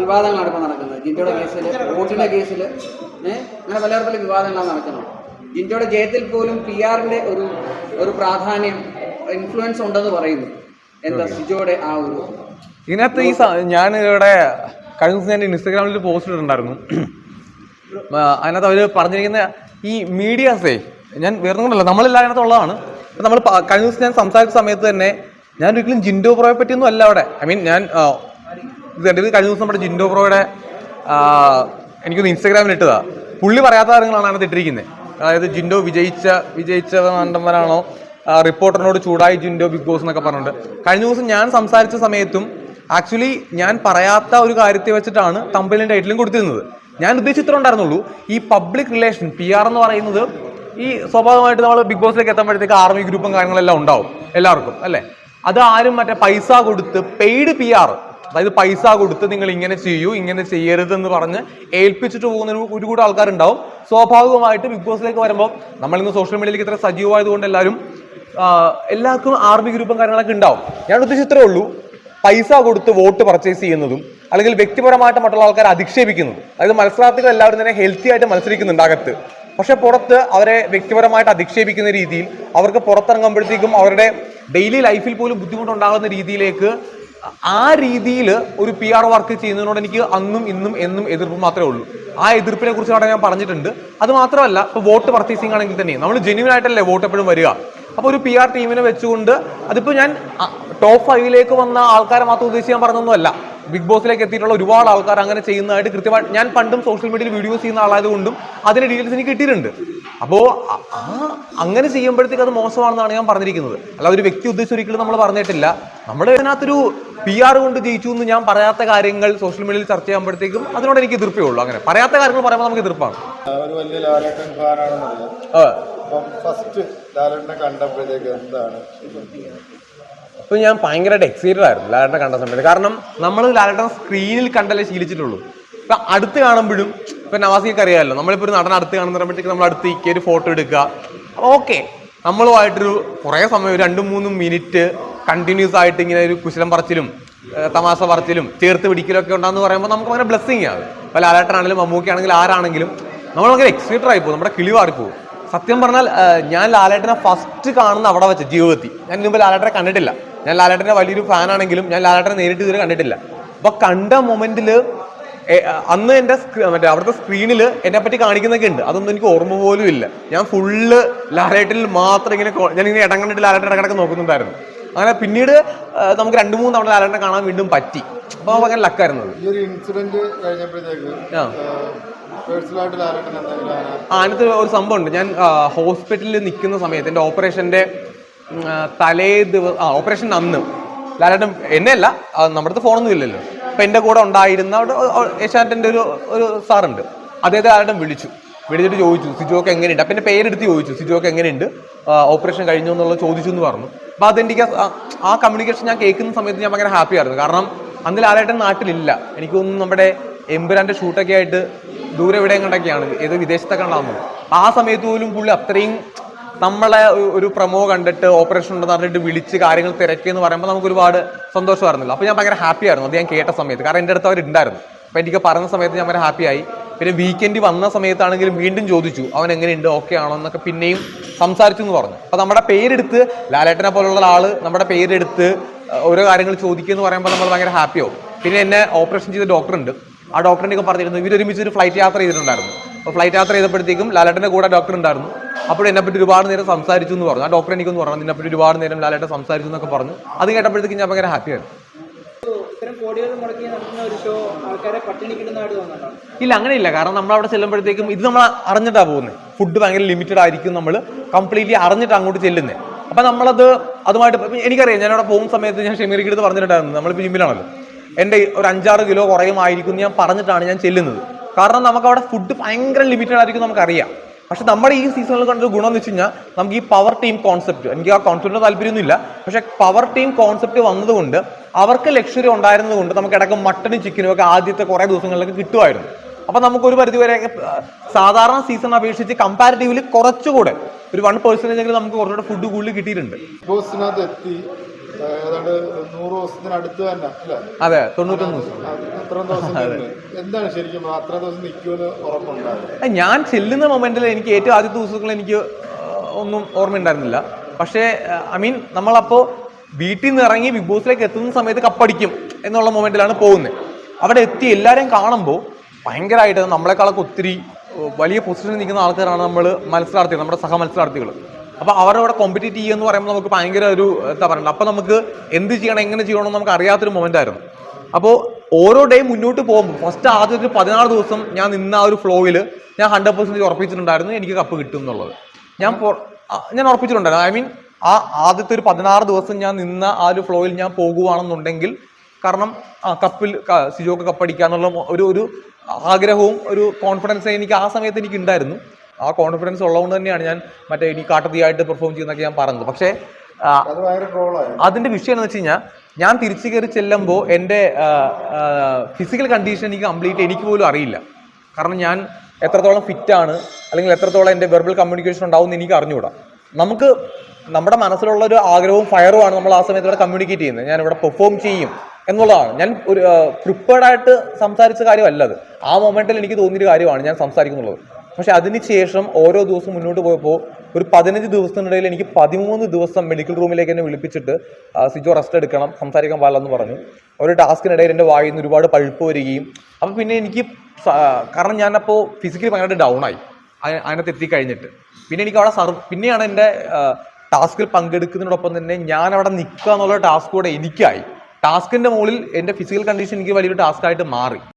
വിവാദങ്ങളാണ് ഇപ്പോൾ നടക്കുന്നത്. ജിൻഡോയുടെ കേസിൽ വോട്ടിന്റെ കേസിൽ ഏഹ് അങ്ങനെ പലതരത്തിലുള്ള വിവാദങ്ങളാണ് നടക്കുന്നത്. ജിൻഡോയുടെ ജയത്തിൽ പോലും പി ആറിന്റെ ഒരു ഒരു പ്രാധാന്യം ഇൻഫ്ലുവൻസ് ഉണ്ടെന്ന് പറയുന്നു. എന്താ സിജോയുടെ ആ ഒരു ഇതിനകത്ത് ഈ ഞാൻ ഇവിടെ കഴിഞ്ഞ ദിവസം ഞാൻ ഇൻസ്റ്റഗ്രാമിൽ പോസ്റ്റ് ഇട്ടിട്ടുണ്ടായിരുന്നു. അതിനകത്ത് അവർ പറഞ്ഞിരിക്കുന്ന ഈ മീഡിയാസേ ഞാൻ വേറെ കൊണ്ടല്ല നമ്മളെല്ലാം അതിനകത്ത് ഉള്ളതാണ്. നമ്മൾ കഴിഞ്ഞ ദിവസം ഞാൻ സംസാരിച്ച സമയത്ത് തന്നെ ഞാൻ ഒരിക്കലും ജിൻഡോ പ്രോയെ പറ്റിയൊന്നും അല്ല അവിടെ. ഐ മീൻ ഞാൻ ഇത് കഴിഞ്ഞ ദിവസം നമ്മുടെ ജിൻഡോ പ്രോയുടെ ആ, എനിക്കൊന്ന് ഇൻസ്റ്റാഗ്രാമിൽ ഇട്ടതാ. പുള്ളി പറയാത്ത കാര്യങ്ങളാണ് അതിനകത്ത് ഇട്ടിരിക്കുന്നത് അതായത് ജിൻഡോ വിജയിച്ച വിജയിച്ച മണ്ടന്മാരാണോ റിപ്പോർട്ടറിനോട് ചൂടായി ജിൻഡോ ബിഗ് ബോസ് എന്നൊക്കെ പറഞ്ഞിട്ടുണ്ട്. കഴിഞ്ഞ ദിവസം ഞാൻ സംസാരിച്ച സമയത്തും ആക്ച്വലി ഞാൻ പറയാത്ത ഒരു കാര്യത്തെ വെച്ചിട്ടാണ് തമ്പലിന്റെ ടൈറ്റിലും കൊടുത്തിരുന്നത്. ഞാൻ ഉദ്ദേശിച്ചിത്ര ഉണ്ടായിരുന്നുള്ളൂ. ഈ പബ്ലിക് റിലേഷൻ പി ആർ എന്ന് പറയുന്നത് ഈ സ്വാഭാവികമായിട്ട് നമ്മൾ ബിഗ് ബോസിലേക്ക് എത്തുമ്പോഴത്തേക്ക് ആർമി ഗ്രൂപ്പും കാര്യങ്ങളെല്ലാം ഉണ്ടാവും എല്ലാവർക്കും അല്ലേ? അത് ആരും മറ്റേ പൈസ കൊടുത്ത് പെയ്ഡ് പി ആർ അതായത് പൈസ കൊടുത്ത് നിങ്ങൾ ഇങ്ങനെ ചെയ്യൂ ഇങ്ങനെ ചെയ്യരുത് എന്ന് പറഞ്ഞ് ഏൽപ്പിച്ചിട്ട് പോകുന്ന ഒരു കൂട്ടം ആൾക്കാരുണ്ടാവും. സ്വാഭാവികമായിട്ട് ബിഗ് ബോസിലേക്ക് വരുമ്പോൾ നമ്മൾ ഇന്ന് സോഷ്യൽ മീഡിയയിലേക്ക് ഇത്ര സജീവമായതുകൊണ്ട് എല്ലാവരും എല്ലാവർക്കും ആർമി ഗ്രൂപ്പും കാര്യങ്ങളൊക്കെ ഉണ്ടാവും. ഞാൻ ഉദ്ദേശിച്ചത്രേ ഉള്ളൂ. പൈസ കൊടുത്ത് വോട്ട് പർച്ചേസ് ചെയ്യുന്നതും അല്ലെങ്കിൽ വ്യക്തിപരമായിട്ട് മറ്റുള്ള ആൾക്കാരെ അധിക്ഷേപിക്കുന്നതും. അതായത് മത്സരാർത്ഥികൾ എല്ലാവരും തന്നെ ഹെൽത്തി ആയിട്ട് മത്സരിക്കുന്നുണ്ട് അകത്ത്. പക്ഷെ പുറത്ത് അവരെ വ്യക്തിപരമായിട്ട് അധിക്ഷേപിക്കുന്ന രീതിയിൽ അവർക്ക് പുറത്തിറങ്ങുമ്പോഴത്തേക്കും അവരുടെ ഡെയിലി ലൈഫിൽ പോലും ബുദ്ധിമുട്ടുണ്ടാകുന്ന രീതിയിലേക്ക് ആ രീതിയിൽ ഒരു പി ആർ വർക്ക് ചെയ്യുന്നതിനോട് എനിക്ക് അന്നും ഇന്നും എന്നും എതിർപ്പ് മാത്രമേ ഉള്ളൂ. ആ എതിർപ്പിനെ കുറിച്ച് അവിടെ ഞാൻ പറഞ്ഞിട്ടുണ്ട്. അത് മാത്രമല്ല ഇപ്പോൾ വോട്ട് പർച്ചേസിംഗ് ആണെങ്കിൽ തന്നെ നമ്മൾ ജെന്യൂൻ ആയിട്ടല്ലേ വോട്ട് എപ്പോഴും വരിക? അപ്പോൾ ഒരു പി ആർ ടീമിനെ വെച്ചുകൊണ്ട് അതിപ്പോൾ ഞാൻ ടോപ്പ് ഫൈവിലേക്ക് വന്ന ആൾക്കാരെ മാത്രം ഉദ്ദേശിച്ച് ഞാൻ പറഞ്ഞൊന്നുമല്ല. ബിഗ് ബോസിലേക്ക് എത്തിയിട്ടുള്ള ഒരുപാട് ആൾക്കാർ അങ്ങനെ ചെയ്യുന്നതായിട്ട് കൃത്യമായിട്ട് ഞാൻ പണ്ടും സോഷ്യൽ മീഡിയയിൽ വീഡിയോസ് ചെയ്യുന്ന ആളായതുകൊണ്ടും അതിന്റെ ഡീറ്റെയിൽസ് എനിക്ക് കിട്ടിയിട്ടുണ്ട്. അപ്പോൾ ആ അങ്ങനെ ചെയ്യുമ്പോഴത്തേക്ക് അത് മോശമാണെന്നാണ് ഞാൻ പറഞ്ഞിരിക്കുന്നത്. അല്ല ഒരു വ്യക്തി ഉദ്ദേശിച്ച് ഒരിക്കലും നമ്മൾ പറഞ്ഞിട്ടില്ല. നമ്മുടെ ഇതിനകത്തൊരു പി ആർ കൊണ്ട് ജയിച്ചു എന്ന് ഞാൻ പറയാത്ത കാര്യങ്ങൾ സോഷ്യൽ മീഡിയയിൽ ചർച്ച ചെയ്യുമ്പോഴത്തേക്കും അതിനോട് എനിക്ക് എതിർപ്പേ ഉള്ളൂ. അങ്ങനെ പറയാത്ത കാര്യങ്ങൾ പറയുമ്പോൾ നമുക്ക് എതിർപ്പാണ്. അപ്പം ഫസ്റ്റ് ലാലേട്ടനെ കണ്ടപ്പോഴത്തേക്ക് എന്താണ്? അപ്പൊ ഞാൻ ഭയങ്കരമായിട്ട് എക്സൈറ്റഡ് ആയിരുന്നു ലാലേട്ടനെ കണ്ട സമയത്ത്. കാരണം നമ്മൾ ലാലേട്ടൻ സ്ക്രീനിൽ കണ്ടല്ലേ ശീലിച്ചിട്ടുള്ളൂ. ഇപ്പൊ അടുത്ത് കാണുമ്പോഴും ഇപ്പൊ നവാസിക്ക് അറിയാമല്ലോ നമ്മളിപ്പോ ഒരു നടൻ അടുത്ത് കാണുമ്പോഴത്തേക്ക് നമ്മൾ അടുത്ത് ഇക്കേ ഒരു ഫോട്ടോ എടുക്കുക. ഓക്കെ നമ്മളുമായിട്ടൊരു കുറേ സമയം ഒരു രണ്ടും മൂന്നും മിനിറ്റ് കണ്ടിന്യൂസ് ആയിട്ട് ഇങ്ങനെ ഒരു കുശലം പറച്ചിലും തമാശ പറച്ചിലും ചേർത്ത് പിടിക്കലും ഒക്കെ ഉണ്ടാന്ന് പറയുമ്പോൾ നമുക്ക് ഭയങ്കര ബ്ലെസ്സിങ് ആണ് ഇപ്പൊ ലാലേട്ടനാണെങ്കിലും മമ്മൂക്കാണെങ്കിലും ആരാണെങ്കിലും നമ്മൾ ഭയങ്കര എക്സൈറ്റഡ് ആയി പോകും നമ്മുടെ കിളി മാറിപ്പോകും സത്യം പറഞ്ഞാൽ ഞാൻ ലാലേട്ടനെ ഫസ്റ്റ് കാണുന്ന അവിടെ വെച്ച ജീവിതത്തിൽ ഞാൻ മുമ്പ് ലാലേട്ടനെ കണ്ടിട്ടില്ല. ഞാൻ ലാലേട്ടന്റെ വലിയൊരു ഫാനാണെങ്കിലും ഞാൻ ലാലേട്ടനെ നേരിട്ട് ഇതുവരെ കണ്ടിട്ടില്ല. അപ്പോൾ കണ്ട മൊമെന്റിൽ അന്ന് എന്റെ മറ്റേ അവിടുത്തെ സ്ക്രീനിൽ എന്നെ പറ്റി കാണിക്കുന്നൊക്കെ ഉണ്ട്. അതൊന്നും എനിക്ക് ഓർമ്മ പോലും ഇല്ല. ഞാൻ ഫുള്ള് ലാലേട്ടിൽ മാത്രം ഇങ്ങനെ ഞാൻ ഇങ്ങനെ ഇടം കണ്ടിട്ട് ലാലേട്ട് ഇടക്കിടക്ക് നോക്കുന്നുണ്ടായിരുന്നു. അങ്ങനെ പിന്നീട് നമുക്ക് രണ്ട് മൂന്ന് തവണ ലാലേട്ടനെ കാണാൻ വീണ്ടും പറ്റി. അപ്പൊ ഭയങ്കര ലക്കായിരുന്നു. ഈ ഒരു ഇൻസിഡന്റ് കഴിഞ്ഞപ്പോഴത്തേക്ക് ആ. അങ്ങനെ അതിനകത്ത് ഒരു സംഭവമുണ്ട് ഞാൻ ഹോസ്പിറ്റലിൽ നിൽക്കുന്ന സമയത്ത് എന്റെ ഓപ്പറേഷന്റെ തലേ ദിവസം ആ ഓപ്പറേഷൻ അന്ന്. ലാലേട്ടൻ എന്നെ അല്ല നമ്മുടെ അടുത്ത് ഫോണൊന്നും ഇല്ലല്ലോ. അപ്പം എന്റെ കൂടെ ഉണ്ടായിരുന്ന ഏഷ്യാനെറ്റിന്റെ ഒരു ഒരു സാറുണ്ട്. അദ്ദേഹത്തെ ആരോടും വിളിച്ചു. വിളിച്ചിട്ട് ചോദിച്ചു സിജോക്ക് എങ്ങനെയുണ്ട്? അപ്പം എന്റെ പേരെടുത്ത് ചോദിച്ചു സിജോക്ക് എങ്ങനെയുണ്ട്? ഓപ്പറേഷൻ കഴിഞ്ഞു എന്നുള്ളത് ചോദിച്ചു എന്ന് പറഞ്ഞു. അപ്പോൾ അതെനിക്ക് ആ- കമ്മ്യൂണിക്കേഷൻ ഞാൻ കേൾക്കുന്ന സമയത്ത് ഞാൻ ഭയങ്കര ഹാപ്പി ആയിരുന്നു. കാരണം അന്ന് ലാലേട്ടൻ നാട്ടിലില്ല. എനിക്ക് നമ്മുടെ എമ്പുരാന്റെ ഷൂട്ടൊക്കെ ആയിട്ട് ദൂരെ എവിടെ കണ്ടൊക്കെയാണ് ഏത് വിദേശത്തൊക്കെ ഉണ്ടാകുന്നത് ആ സമയത്ത് പോലും പുള്ളി അത്രയും നമ്മളെ ഒരു പ്രമോ കണ്ടിട്ട് ഓപ്പറേഷൻ ഉണ്ടെന്ന് പറഞ്ഞിട്ട് വിളിച്ച് കാര്യങ്ങൾ തിരക്കി എന്ന് പറയുമ്പോൾ നമുക്ക് ഒരുപാട് സന്തോഷമായിരുന്നല്ലോ. അപ്പോൾ ഞാൻ ഭയങ്കര ഹാപ്പി ആയിരുന്നു. അത് ഞാൻ കേട്ട സമയത്ത്. കാരണം എന്റെ അടുത്ത് അവരുണ്ടായിരുന്നു. അപ്പോൾ എനിക്ക് പറഞ്ഞ സമയത്ത് ഞാൻ ഭയങ്കര ഹാപ്പിയായി പിന്നെ വീക്കെൻഡ് വന്ന സമയത്താണെങ്കിലും വീണ്ടും ചോദിച്ചു അവൻ എങ്ങനെയുണ്ട്? ഓക്കെ ആണോ? എന്നൊക്കെ പിന്നെയും സംസാരിച്ചു എന്ന് പറഞ്ഞു. അപ്പോൾ നമ്മുടെ പേരെടുത്ത് ലാലേട്ടനെ പോലുള്ള ആൾ നമ്മുടെ പേരെടുത്ത് ഓരോ കാര്യങ്ങൾ ചോദിക്കുക എന്ന് പറയുമ്പോൾ നമ്മൾ ഭയങ്കര ഹാപ്പിയാവും പിന്നെ എന്നെ ഓപ്പറേഷൻ ചെയ്ത ഡോക്ടറുണ്ട് ആ ഡോക്ടറിനെ ഒക്കെ പറഞ്ഞിരുന്നു ഇവരൊരുമിച്ച് ഒരു ഫ്ലൈറ്റ് യാത്ര ചെയ്തിട്ടുണ്ടായിരുന്നു. അപ്പോൾ ഫ്ലൈറ്റ് യാത്ര ചെയ്തപ്പോഴത്തേക്കും ലാലേട്ടന്റെ കൂടെ ഡോക്ടർ ഉണ്ടായിരുന്നു. അപ്പോൾ എന്നെപ്പറ്റി ഒരുപാട് നേരം സംസാരിച്ചു എന്ന് പറഞ്ഞു. ആ ഡോക്ടർ എനിക്കൊന്ന് പറഞ്ഞു എന്നെപ്പറ്റി പറ്റി ഒരുപാട് നേരം ലാലേട്ടൻ സംസാരിച്ചു എന്നൊക്കെ പറഞ്ഞു. അത് കേട്ടപ്പോഴത്തേക്കും ഞാൻ ഭയങ്കര തോന്നുന്നുണ്ടോ? ഇല്ല അങ്ങനെയില്ല. കാരണം നമ്മൾ അവിടെ ചെല്ലുമ്പോഴത്തേക്കും ഇത് നമ്മൾ അറിഞ്ഞിട്ടാണ് പോകുന്നത് ഫുഡ് ഭയങ്കര ലിമിറ്റഡ് ആയിരിക്കും നമ്മൾ കംപ്ലീറ്റ്ലി അറിഞ്ഞിട്ട് അങ്ങോട്ട് ചെല്ലുന്നത് അപ്പൊ നമ്മളത് അതുമായിട്ട് എനിക്കറിയാം ഞാൻ അവിടെ പോകുന്ന സമയത്ത് ഞാൻ ഷെമീറിക്ക് അടുത്ത് പറഞ്ഞിട്ടുണ്ടായിരുന്നു നമ്മളിപ്പോൾ ജിമ്മിലാണല്ലോ എന്റെ ഒരു അഞ്ചാറ് കിലോ കുറയുമായിരിക്കും ഞാൻ പറഞ്ഞിട്ടാണ് ഞാൻ ചെല്ലുന്നത്. കാരണം നമുക്ക് അവിടെ ഫുഡ് ഭയങ്കര ലിമിറ്റഡ് ആയിരിക്കും നമുക്കറിയാം. പക്ഷെ നമ്മുടെ ഈ സീസണിൽ കണ്ടൊരു ഗുണം എന്ന് വെച്ച് കഴിഞ്ഞാൽ നമുക്ക് ഈ പവർ ടീം കോൺസെപ്റ്റ് എനിക്ക് ആ കോൺസെപ്റ്റിന് താല്പര്യമൊന്നുമില്ല. പക്ഷെ പവർ ടീം കോൺസെപ്റ്റ് വന്നതുകൊണ്ട് അവർക്ക് ലക്ഷറി ഉണ്ടായിരുന്നത് കൊണ്ട് നമുക്ക് ഇടയ്ക്ക് മട്ടനും ചിക്കനും ഒക്കെ ആദ്യത്തെ കുറേ ദിവസങ്ങളിലൊക്കെ കിട്ടുമായിരുന്നു. അപ്പൊ നമുക്ക് ഒരു പരിധി വരെ സാധാരണ സീസൺ അപേക്ഷിച്ച് കമ്പാരിറ്റീവ്ലി കുറച്ചുകൂടെ ഒരു വൺ പെർസെന്റേജ് എങ്കിലും നമുക്ക് കുറച്ചുകൂടെ ഫുഡ് കൂടുതൽ കിട്ടിയിട്ടുണ്ട്. ഏതാണ്ട് നൂറ് ദിവസത്തിനടുത്ത് തന്നെ അതെ തൊണ്ണൂറ്റൊന്ന് ദിവസം. അത്രയും ദിവസം എന്താണ് ശരിക്കും അത്ര ദിവസം നിൽക്കുമെന്ന് ഉറപ്പുണ്ടായിരുന്നു ഞാൻ ചെല്ലുന്ന മൊമെന്റിൽ എനിക്ക് ഏറ്റവും ആദ്യത്തെ ദിവസങ്ങൾ എനിക്ക് ഒന്നും ഒന്നും ഓർമ്മയുണ്ടായിരുന്നില്ല. പക്ഷേ ഐ മീൻ നമ്മളപ്പോൾ വീട്ടിൽ നിന്ന് ഇറങ്ങി ബിഗ് ബോസിലേക്ക് എത്തുന്ന സമയത്ത് കപ്പടിക്കും എന്നുള്ള മൊമെന്റിലാണ് പോകുന്നത്. അവിടെ എത്തി എല്ലാവരെയും കാണുമ്പോൾ ഭയങ്കരമായിട്ട് നമ്മളെക്കാളൊക്കെ ഒത്തിരി വലിയ പൊസിഷനിൽ നിൽക്കുന്ന ആൾക്കാരാണ് നമ്മൾ മത്സരാർത്ഥികൾ നമ്മുടെ സഹ മത്സരാർത്ഥികൾ അപ്പോൾ അവരുടെ കൂടെ കോമ്പറ്റീറ്റ് ചെയ്യുക എന്ന് പറയുമ്പോൾ നമുക്ക് ഭയങ്കര ഒരു എന്താ പറയുക അപ്പോൾ നമുക്ക് എന്ത് ചെയ്യണം എങ്ങനെ ചെയ്യണം നമുക്ക് അറിയാത്തൊരു മൊമെന്റ് ആയിരുന്നു. അപ്പോൾ ഓരോ ഡേ മുന്നോട്ട് പോകുമ്പോൾ ഫസ്റ്റ് ആദ്യത്തെ ഒരു പതിനാറ് ദിവസം ഞാൻ നിന്ന ആ ഒരു ഫ്ലോയിൽ ഞാൻ ഹൺഡ്രഡ് പെർസെന്റേജ് ഉറപ്പിച്ചിട്ടുണ്ടായിരുന്നു എനിക്ക് കപ്പ് കിട്ടും എന്നുള്ളത്. ഞാൻ ഞാൻ ഉറപ്പിച്ചിട്ടുണ്ടായിരുന്നു. ഐ മീൻ ആ ആദ്യത്തെ ഒരു പതിനാറ് ദിവസം ഞാൻ നിന്ന ആ ഒരു ഫ്ലോയിൽ ഞാൻ പോകുവാണെന്നുണ്ടെങ്കിൽ കാരണം ആ കപ്പിൽ സിജോക്ക് കപ്പടിക്കുക എന്നുള്ള ഒരു ഒരു ആഗ്രഹവും ഒരു കോൺഫിഡൻസ് എനിക്ക് ആ സമയത്ത് എനിക്ക് ഉണ്ടായിരുന്നു. ആ കോൺഫിഡൻസ് ഉള്ളതുകൊണ്ട് തന്നെയാണ് ഞാൻ മറ്റേ ഇനി കാട്ടത്തിയായിട്ട് പെർഫോം ചെയ്യുന്നൊക്കെ ഞാൻ പറഞ്ഞത്. പക്ഷേ അതിന്റെ വിഷയം എന്ന് വെച്ച് കഴിഞ്ഞാൽ ഞാൻ തിരിച്ചു കയറി ചെല്ലുമ്പോൾ എന്റെ ഫിസിക്കൽ കണ്ടീഷൻ എനിക്ക് കംപ്ലീറ്റ് എനിക്ക് പോലും അറിയില്ല. കാരണം ഞാൻ എത്രത്തോളം ഫിറ്റാണ് അല്ലെങ്കിൽ എത്രത്തോളം എന്റെ വെർബൽ കമ്മ്യൂണിക്കേഷൻ ഉണ്ടാവും എന്ന് എനിക്ക് അറിഞ്ഞുകൂടാ. നമുക്ക് നമ്മുടെ മനസ്സിലുള്ള ഒരു ആഗ്രഹവും ഫയറുമാണ് നമ്മൾ ആ സമയത്ത് ഇവിടെ കമ്മ്യൂണിക്കേറ്റ് ചെയ്യുന്നത്. ഞാൻ ഇവിടെ പെർഫോം ചെയ്യും എന്നുള്ളതാണ്. ഞാൻ ഒരു പ്രിപ്പേർഡായിട്ട് സംസാരിച്ച കാര്യമല്ല അത്. ആ മൊമെന്റിൽ എനിക്ക് തോന്നിയൊരു കാര്യമാണ് ഞാൻ സംസാരിക്കുന്നുള്ളത്. പക്ഷെ അതിനുശേഷം ഓരോ ദിവസം മുന്നോട്ട് പോയപ്പോൾ ഒരു പതിനഞ്ച് ദിവസത്തിനിടയിൽ എനിക്ക് പതിമൂന്ന് ദിവസം മെഡിക്കൽ റൂമിലേക്ക് എന്നെ വിളിപ്പിച്ചിട്ട് സിജോ റെസ്റ്റ് എടുക്കണം സംസാരിക്കാൻ പാടില്ലെന്ന് പറഞ്ഞു. ഒരു ടാസ്കിനിടയിൽ എന്റെ വായിൽ നിന്ന് ഒരുപാട് പഴുപ്പ് വരികയും അപ്പം പിന്നെ എനിക്ക് കാരണം ഞാനപ്പോൾ ഫിസിക്കലി ഭയങ്കര ഡൗണായി അതിനകത്ത് എത്തിക്കഴിഞ്ഞിട്ട് പിന്നെ എനിക്ക് അവിടെ സർവ് പിന്നെയാണ് എന്റെ ടാസ്കിൽ പങ്കെടുക്കുന്നതിനോടൊപ്പം തന്നെ ഞാൻ അവിടെ നിൽക്കുക എന്നുള്ള ടാസ്ക് കൂടെ എനിക്കായി. ടാസ്കിന്റെ മുകളിൽ എന്റെ ഫിസിക്കൽ കണ്ടീഷൻ എനിക്ക് വലിയൊരു ടാസ്ക് ആയിട്ട് മാറി.